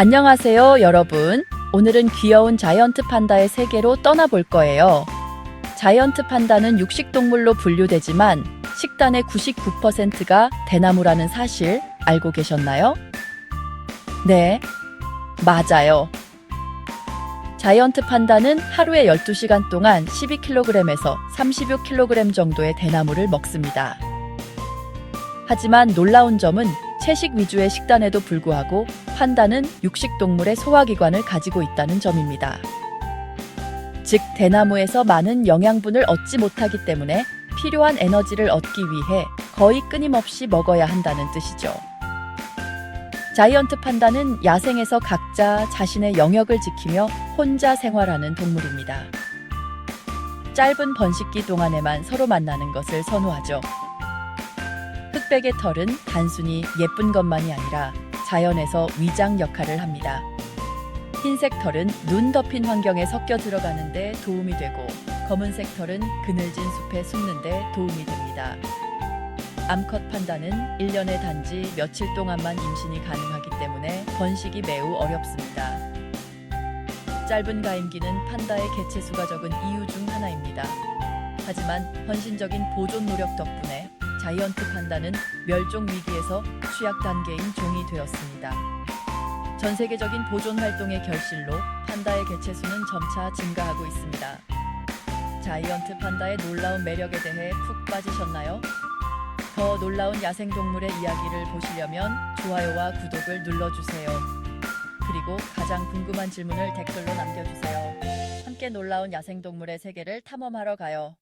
안녕하세요, 여러분. 오늘은 귀여운 자이언트 판다의 세계로 떠나볼 거예요. 자이언트 판다는 육식 동물로 분류되지만 식단의 99%가 대나무라는 사실 알고 계셨나요? 네, 맞아요. 자이언트 판다는 하루에 12시간 동안 12kg에서 36kg 정도의 대나무를 먹습니다. 하지만 놀라운 점은 채식 위주의 식단에도 불구하고 판다는 육식 동물의 소화기관을 가지고 있다는 점입니다. 즉, 대나무에서 많은 영양분을 얻지 못하기 때문에 필요한 에너지를 얻기 위해 거의 끊임없이 먹어야 한다는 뜻이죠. 자이언트 판다는 야생에서 각자 자신의 영역을 지키며 혼자 생활하는 동물입니다. 짧은 번식기 동안에만 서로 만나는 것을 선호하죠. 흑백의 털은 단순히 예쁜 것만이 아니라 자연에서 위장 역할을 합니다. 흰색 털은 눈 덮인 환경에 섞여 들어가는 데 도움이 되고 검은색 털은 그늘진 숲에 숨는 데 도움이 됩니다. 암컷 판다는 1년에 단지 며칠 동안만 임신이 가능하기 때문에 번식이 매우 어렵습니다. 짧은 가임기는 판다의 개체수가 적은 이유 중 하나입니다. 하지만 헌신적인 보존 노력 덕분에 자이언트 판다는 멸종 위기에서 취약 단계인 종이 되었습니다. 전 세계적인 보존 활동의 결실로 판다의 개체 수는 점차 증가하고 있습니다. 자이언트 판다의 놀라운 매력에 대해 푹 빠지셨나요? 더 놀라운 야생동물의 이야기를 보시려면 좋아요와 구독을 눌러주세요. 그리고 가장 궁금한 질문을 댓글로 남겨주세요. 함께 놀라운 야생동물의 세계를 탐험하러 가요.